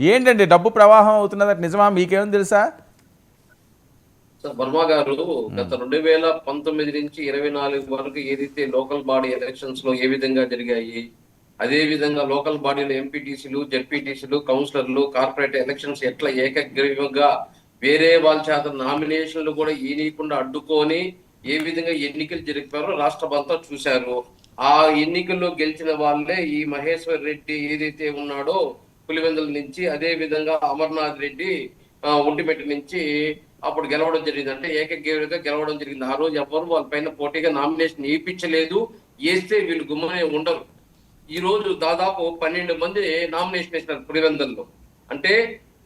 ఏంటండి డబ్బు ప్రవాహం అవుతున్నది నిజమా? మీకేం తెలుసా? వర్మ గారు గత రెండు వేల పంతొమ్మిది నుంచి ఇరవై నాలుగు వరకు ఏదైతే లోకల్ బాడీ ఎలక్షన్స్లో ఏ విధంగా జరిగాయి అదే విధంగా లోకల్ బాడీలో ఎంపీటీసీలు జెడ్పీటీసీలు కౌన్సిలర్లు కార్పొరేట్ ఎలక్షన్స్ ఎట్లా ఏకగ్రీవంగా వేరే వాళ్ళ చేత నామినేషన్లు కూడా ఈనీయకుండా అడ్డుకొని ఏ విధంగా ఎన్నికలు జరిపారో రాష్ట్రం అంతా చూశారు. ఆ ఎన్నికల్లో గెలిచిన వాళ్ళే ఈ మహేశ్వర్ రెడ్డి ఏదైతే ఉన్నాడో పులివెందుల నుంచి అదే విధంగా అమర్నాథ్ రెడ్డి ఆ, నుంచి అప్పుడు గెలవడం జరిగింది. అంటే ఏకగ్రీవంగా గెలవడం జరిగింది. ఆ రోజు ఎవరు వాళ్ళ పైన పోటీగా నామినేషన్ వేయించలేదు. వేస్తే వీళ్ళు గుమ్మనే ఉండరు. ఈ రోజు దాదాపు పన్నెండు మంది నామినేషన్ వేసినారు పులివెందుల్లో. అంటే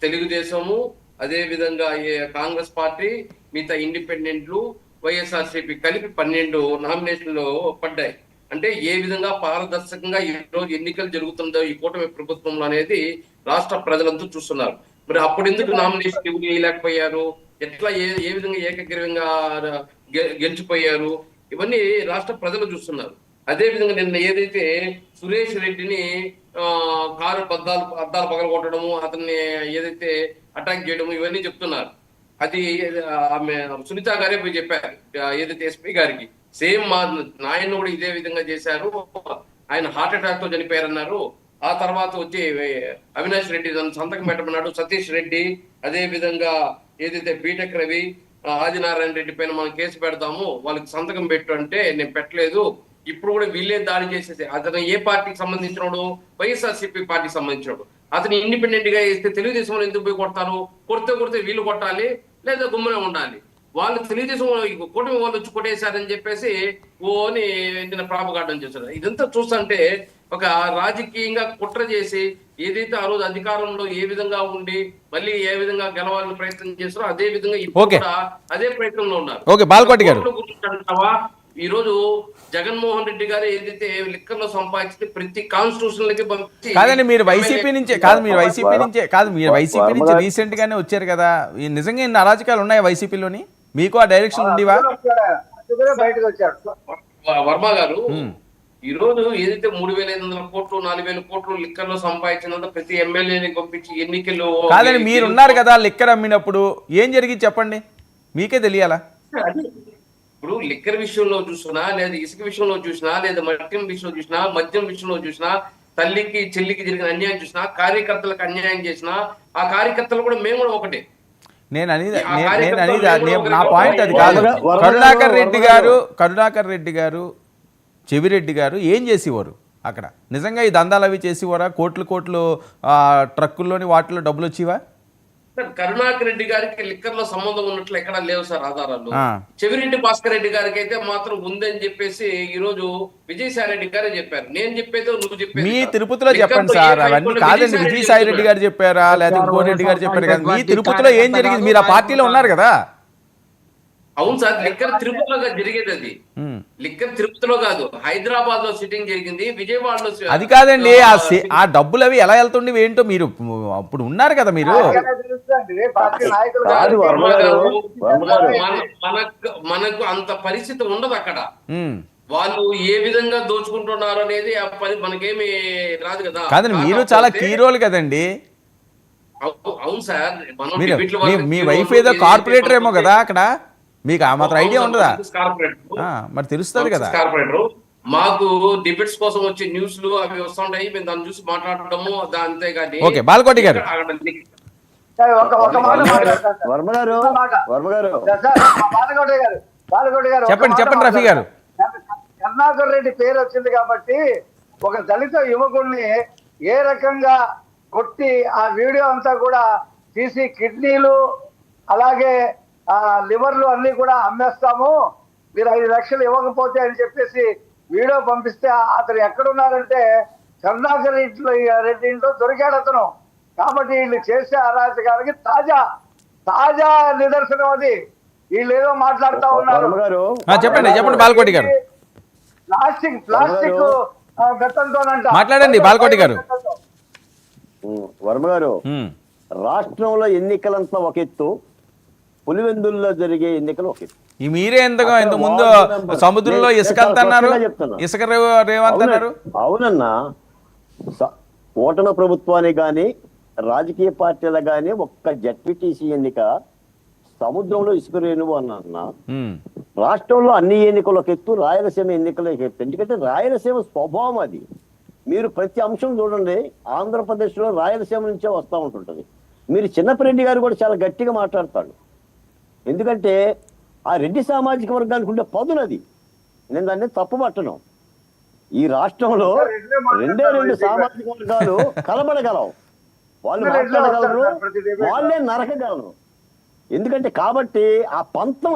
తెలుగుదేశము అదే విధంగా కాంగ్రెస్ పార్టీ మిగతా ఇండిపెండెంట్లు వైఎస్ఆర్సీపీ కలిపి పన్నెండు నామినేషన్లు పడ్డాయి. అంటే ఏ విధంగా పారదర్శకంగా ఈ రోజు ఎన్నికలు జరుగుతుందో ఈ కూటమి ప్రభుత్వంలో అనేది రాష్ట్ర ప్రజలంతా చూస్తున్నారు. మరి అప్పుడు ఎందుకు నామినేషన్ ఎవరు వేయలేకపోయారు? ఎట్లా ఏ ఏ విధంగా ఏకగ్రీవంగా గె- గెలిచిపోయారు? ఇవన్నీ రాష్ట్ర ప్రజలు చూస్తున్నారు. అదే విధంగా నిన్న ఏదైతే సురేష్ రెడ్డిని ఆ, కారు అద్దాలు అద్దాలు పగలగొట్టడము అతన్ని ఏదైతే అటాక్ చేయడము ఇవన్నీ చెప్తున్నారు. అది ఆమె సునీత గారే పోయి చెప్పారు ఏదైతే ఎస్పీ గారికి. సేమ్ మా నాయన్ను కూడా ఇదే విధంగా చేశారు. ఆయన హార్ట్ అటాక్తో చనిపోయారన్నారు. ఆ తర్వాత వచ్చి అవినాష్ రెడ్డి తన సంతకం పెట్టమన్నాడు. సతీష్ రెడ్డి అదే విధంగా ఏదైతే బీటెక్ రవి ఆదినారాయణ రెడ్డి పైన మనం కేసు పెడతాము వాళ్ళకి సంతకం పెట్టు అంటే నేను పెట్టలేదు. ఇప్పుడు కూడా వీళ్ళే దాడి చేసేసి అతను ఏ పార్టీకి సంబంధించినోడు? వైఎస్ఆర్సీపీ పార్టీకి సంబంధించినోడు. అతను ఇండిపెండెంట్గా ఇస్తే తెలుగుదేశంలో ఎందుకు పోయి కొడతారు? కొడితే కొడితే వీళ్ళు కొట్టాలి లేదా గుమ్మనే ఉండాలి. వాళ్ళు తెలుగుదేశం కూటమి వాళ్ళు వచ్చి కొట్టేశారని చెప్పేసి ఓ అని నిన్న ప్రాపగాడడం చేశారు. ఇదంతా చూస్తుంటే ఒక రాజకీయంగా కుట్ర చేసి ఏదైతే ఆ రోజు అధికారంలో ఏ విధంగా ఉండి మళ్ళీ ఏ విధంగా గెలవాలని ప్రయత్నం చేస్తారో అదే విధంగా ఇప్పుడు ఓకే. కూడా అదే ప్రయత్నంలో ఉన్నారు. ఈ రోజు జగన్మోహన్ రెడ్డి గారు ఏదైతే లిక్కర్లో సంపాదించి ప్రతి కాన్స్టిట్యూషన్ లకి పంపించి కాదండి మీరు వైసీపీ నుంచే కాదు మీరు వైసీపీ నుంచే కాదు మీరు వైసీపీ నుంచి రీసెంట్ గానే వచ్చారు కదా. ఈ నిజంగా ఇన్ని అరాచకాలు ఉన్నాయా వైసీపీలోని? మీకు ఆ డైరెక్షన్ ఉండివా బయటకు వచ్చాడు. వర్మ గారు. ఈ రోజు ఏదైతే మూడు వేల ఐదు వందల కోట్లు నాలుగు వేల కోట్లు లిక్కర్లో సంపాదించినంత ప్రతి ఎమ్మెల్యేని పంపించి ఎన్నికలు కాదండి మీరు ఉన్నారు కదా లిక్కర్ అమ్మినప్పుడు. ఏం జరిగింది చెప్పండి? మీకే తెలియాలా? ఇప్పుడు లిక్కర్ విషయంలో చూసినా లేదా ఇసుక విషయంలో చూసినా లేదా మద్యం విషయంలో చూసినా మద్యం విషయంలో చూసినా తల్లికి చెల్లికి జరిగిన అన్యాయం చూసినా కార్యకర్తలకు అన్యాయం చేసినా ఆ కార్యకర్తలు కూడా మేము కూడా ఒకటే. నేను అనేది నేను- అనేది నా పాయింట్ అది కాదు. కరుణాకర్ రెడ్డి గారు కరుణాకర్ రెడ్డి గారు చెవిరెడ్డి గారు ఏం చేసేవారు అక్కడ? నిజంగా ఈ దందాలు అవి చేసేవారా? కోట్లు కోట్లు ట్రక్కుల్లోని వాటిలో డబ్బులు వచ్చేవా? సార్, కరుణాకర్ రెడ్డి గారికి లిక్కర్లో సంబంధం ఉన్నట్లు ఎక్కడ లేవు సార్ ఆధారాలు. చెవిరెడ్డి భాస్కర్ రెడ్డి గారికి అయితే మాత్రం ఉందని చెప్పేసి ఈ రోజు విజయసాయి రెడ్డి గారే చెప్పారు. నేను చెప్పేదో నువ్వు చెప్పేది మీ. తిరుపతిలో చెప్పండి సార్. అవన్నీ కాదండి. విజయసాయి రెడ్డి గారు చెప్పారా? లేదా ఇంకో రెడ్డి గారు చెప్పారు కదా. మీ తిరుపతిలో ఏం జరిగింది? మీరు ఆ పార్టీలో ఉన్నారు కదా. అవును సార్ లిక్కర్ తిరుపతిలో జరిగేది అది. లిక్కర్ తిరుపతిలో కాదు హైదరాబాద్లో సిట్టింగ్ జరిగింది విజయవాడలో అది కాదండి ఆ డబ్బులు అవి ఎలా వెళ్తుండేవి ఏంటో మీరు అప్పుడు ఉన్నారు కదా మీరు. మనకు మనకు అంత పరిస్థితి ఉండదు అక్కడ. వాళ్ళు ఏ విధంగా దోచుకుంటున్నారు అనేది మనకేమి రాదు కదా. కాదండి మీరు చాలా కీరోలు కదండి. అవు- అవును సార్. మీ వైఫ్ ఏదో కార్పొరేటర్ ఏమో. కదా అక్కడ. మీకు ఆ మాత్రం ఐడియా ఉండదా? కార్పొరేటర్. ఆ, మరి తెలుస్తుంది కదా. కార్పొరేటర్. మాకు డిబేట్స్ కోసం వచ్చే న్యూస్లు అవి వస్తుంటాయి. మేము దాన్ని చూసి మాట్లాడటము అంతేగాని ఓకే, బాలకోటి గారు. వర్మ గారు. ఒక మాట. వర్మ గారు. చెప్పండి, చెప్పండి, రఫీ గారు. కరుణాకర్ రెడ్డి పేరు వచ్చింది కాబట్టి ఒక దళిత యువకుడిని ఏ రకంగా కొట్టి ఆ వీడియో అంతా కూడా తీసి కిడ్నీలు అలాగే ఆ లివర్లు అన్ని కూడా అమ్మేస్తాము. మీరు ఐదు లక్షలు ఇవ్వకపోతే అని చెప్పేసి వీడియో పంపిస్తే అతను ఎక్కడున్నారంటే కరుణాకర్ ఇంట్లో రెడ్డి ఇంట్లో దొరికాడు అతను. కాబట్టి వీళ్ళు చేసే అరాచకాలకి తాజా తాజా నిదర్శనం అది వీళ్ళు ఏదో మాట్లాడుతా ఉన్నారు చెప్పండి, చెప్పండి, బాలకోటి గారు. ప్లాస్టిక్ ప్లాస్టిక్ మాట్లాడండి, బాలకోటి గారు. వర్మ గారు. రాష్ట్రంలో ఎన్నికలంతా ఒక ఎత్తు పులివెందుల్లో జరిగే ఎన్నికలు ఒక ఎత్తు ఈ మీరే ఎందుకు ఇంత ముందు. సముద్రంలో ఇసుక అన్నారు. ఇసుక రేవ్- రేవంత్ అన్నారు అవునన్నా ఓటమి ప్రభుత్వానికి కానీ రాజకీయ పార్టీల కానీ ఒక్క జడ్పీటీసీ ఎన్నిక సముద్రంలో ఇసుక రేణువు అన్న రాష్ట్రంలో అన్ని ఎన్నికలు ఒక ఎత్తు రాయలసీమ ఎన్నికలు ఒక ఎత్తు. ఎందుకంటే రాయలసీమ స్వభావం అది. మీరు ప్రతి అంశం చూడండి ఆంధ్రప్రదేశ్లో రాయలసీమ నుంచే వస్తూ ఉంటుంటుంది. మీరు చిన్నపిరెడ్డి గారు కూడా చాలా గట్టిగా మాట్లాడతాడు ఎందుకంటే ఆ రెడ్డి సామాజిక వర్గానికి ఉండే పదునది. నేను దాన్ని తప్పు పట్టను. ఈ రాష్ట్రంలో రెండే రెండు. సామాజిక వర్గాలు కలబడగలవు. వాళ్ళు మాట్లాడగలరు. వాళ్ళే నరకగలరు ఎందుకంటే కాబట్టి ఆ పంతం